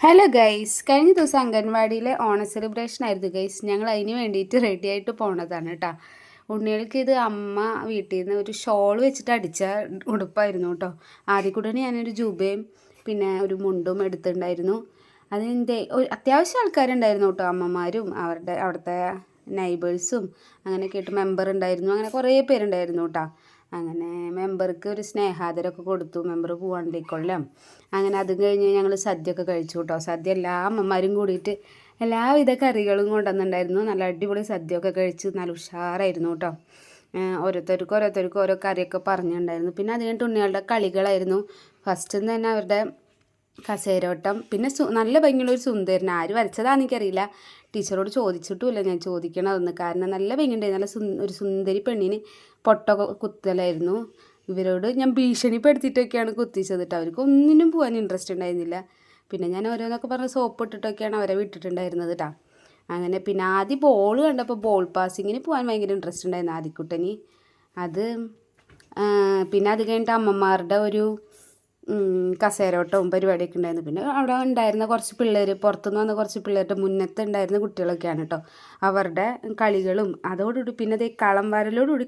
Hello guys കഴിഞ്ഞ ദിവസം അംഗൻവാടിയിലെ ഓണ സെലിബ്രേഷൻ ആയിരുന്നു ഗൈസ് ഞങ്ങൾ അതിന് വേണ്ടിയിട്ട് റെഡി ആയിട്ട് പോണതാണ് കേട്ടോ ഉണ്ണികൾക്ക് ഇത് അമ്മ വീട്ടിൽ നിന്ന് ഒരു ഷോൾ വെച്ചിട്ട് അടിച്ച ഉടുപ്പായിരുന്നു കേട്ടോ ആദ്യം കൂടെ ഞാനൊരു ജൂബയും പിന്നെ ഒരു മുണ്ടും എടുത്തിട്ടുണ്ടായിരുന്നു. അതിന്റെ അത്യാവശ്യം ആൾക്കാരുണ്ടായിരുന്നു കേട്ടോ അമ്മമാരും അവരുടെ അവിടുത്തെ നൈബേഴ്സും അങ്ങനെയൊക്കെ ആയിട്ട് മെമ്പർ ഉണ്ടായിരുന്നു. അങ്ങനെ കുറേ പേരുണ്ടായിരുന്നു കേട്ടോ അങ്ങനെ മെമ്പർക്ക് ഒരു സ്നേഹാദരമൊക്കെ കൊടുത്തു മെമ്പർ പോവാണ്ടിക്കൊള്ളാം. അങ്ങനെ അതും കഴിഞ്ഞ് ഞങ്ങൾ സദ്യയൊക്കെ കഴിച്ചു കേട്ടോ സദ്യ എല്ലാ അമ്മമാരും കൂടിയിട്ട് എല്ലാവിധ കറികളും കൊണ്ടുവന്നിട്ടുണ്ടായിരുന്നു. നല്ല അടിപൊളി സദ്യയൊക്കെ കഴിച്ച് നല്ല ഉഷാറായിരുന്നു കേട്ടോ ഓരോരുത്തർക്കും ഓരോരുത്തർക്കും ഓരോ കറിയൊക്കെ പറഞ്ഞിട്ടുണ്ടായിരുന്നു. പിന്നെ അത് കഴിഞ്ഞിട്ട് ഉണ്ണികളുടെ കളികളായിരുന്നു. ഫസ്റ്റ് തന്നെ അവരുടെ കസേരോട്ടം പിന്നെ നല്ല ഭംഗിയുള്ള ഒരു സുന്ദരൻ. ആര് വരച്ചതാണെന്ന് എനിക്കറിയില്ല. ടീച്ചറോട് ചോദിച്ചിട്ടുമില്ല. ഞാൻ ചോദിക്കണതെന്ന് കാരണം നല്ല ഭംഗിയുണ്ടായി. നല്ല ഒരു സുന്ദരി പെണ്ണിന് പൊട്ട കുത്തലായിരുന്നു. ഇവരോട് ഞാൻ ഭീഷണിപ്പെടുത്തിയിട്ടൊക്കെയാണ് കുത്തിച്ചത് കേട്ടോ അവർക്ക് ഒന്നിനും പോകാൻ ഇൻട്രസ്റ്റ് ഉണ്ടായിരുന്നില്ല. പിന്നെ ഞാൻ ഓരോന്നൊക്കെ പറഞ്ഞ് സോപ്പ് ഇട്ടിട്ടൊക്കെയാണ് അവരെ വിട്ടിട്ടുണ്ടായിരുന്നത് കേട്ടോ അങ്ങനെ പിന്നെ ആദ്യം ബോൾ കണ്ടപ്പോൾ ബോൾ പാസിങ്ങിന് പോകാൻ ഭയങ്കര ഇൻട്രസ്റ്റ് ഉണ്ടായിരുന്നു ആദ്യക്കുട്ടനി അത് പിന്നെ അത് കഴിഞ്ഞിട്ട് അമ്മമാരുടെ ഒരു കസേരോട്ടവും പരിപാടിയൊക്കെ ഉണ്ടായിരുന്നു. പിന്നെ അവിടെ ഉണ്ടായിരുന്ന കുറച്ച് പിള്ളേർ പുറത്തുനിന്ന് വന്ന കുറച്ച് പിള്ളേരുടെ മുന്നത്തെ ഉണ്ടായിരുന്ന കുട്ടികളൊക്കെയാണ് കേട്ടോ. അവരുടെ കളികളും അതോടുകൂടി പിന്നെ ദേ കളം വരലോടുകൂടി